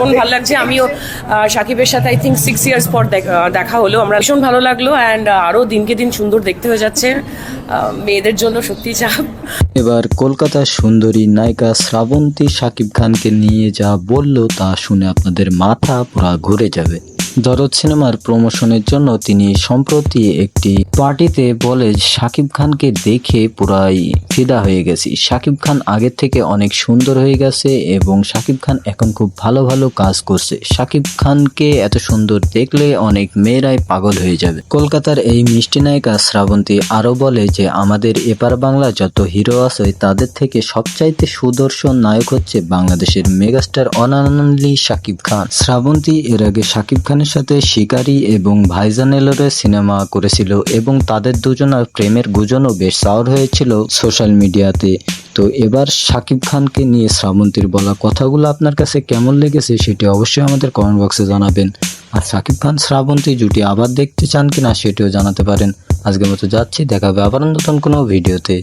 ভীষণ ভালো লাগছে। আমিও সাকিবের সাথে আই থিঙ্ক সিক্স ইয়ার্স পর দেখা- দেখা হলো। আমরা ভীষণ ভালো লাগল অ্যান্ড আরও দিনকে দিন সুন্দর দেখতে হয়ে যাচ্ছে। মেয়েদের জন্য সত্যি চাপ। এবার কলকাতার সুন্দরী নায়িকা শ্রাবন্তী সাকিব খানকে নিয়ে যা বলল তা শুনে আপনাদের মাথা পুরা ঘুরে যাবে। দরদ সিনেমার প্রমোশনের জন্য তিনি সম্প্রতি একটি পার্টিতে বলে শাকিব খানকে দেখে পুরাই ফিদা হয়ে গেছি। শাকিব খান আগের থেকে অনেক সুন্দর হয়ে গেছে এবং শাকিব খান এখন খুব ভালো ভালো কাজ করছে। শাকিব খানকে এত সুন্দর দেখলে অনেক মেয়েরাই পাগল হয়ে যাবে। কলকাতার এই মিষ্টি নায়িকা শ্রাবন্তী আরও বলে যে, আমাদের এপার বাংলা যত হিরো আছে, তাদের থেকে সবচাইতে সুদর্শন নায়ক হচ্ছে বাংলাদেশের মেগাস্টার অনানলি শাকিব খান। শ্রাবন্তী এর আগে শাকিব খানের সাথে শিকারী এবং ভাইজান এলোরে সিনেমা করেছিল এবং তাদের দুজনের প্রেমের গুজনও বেশ সাউর হয়েছিল সোশ্যাল মিডিয়াতে তো এবার শাকিব খানকে নিয়ে শ্রাবন্তীর বলা কথাগুলো আপনার কাছে কেমন লেগেছে সেটি অবশ্যই আমাদের কমেন্ট বক্সে জানাবেন। আর শাকিব খান, শ্রাবন্তী জুটি আবার দেখতে চান কিনা সেটিও জানাতে পারেন। আজকের মতো যাচ্ছি দেখা হবে আবার নতুন কোনো ভিডিওতে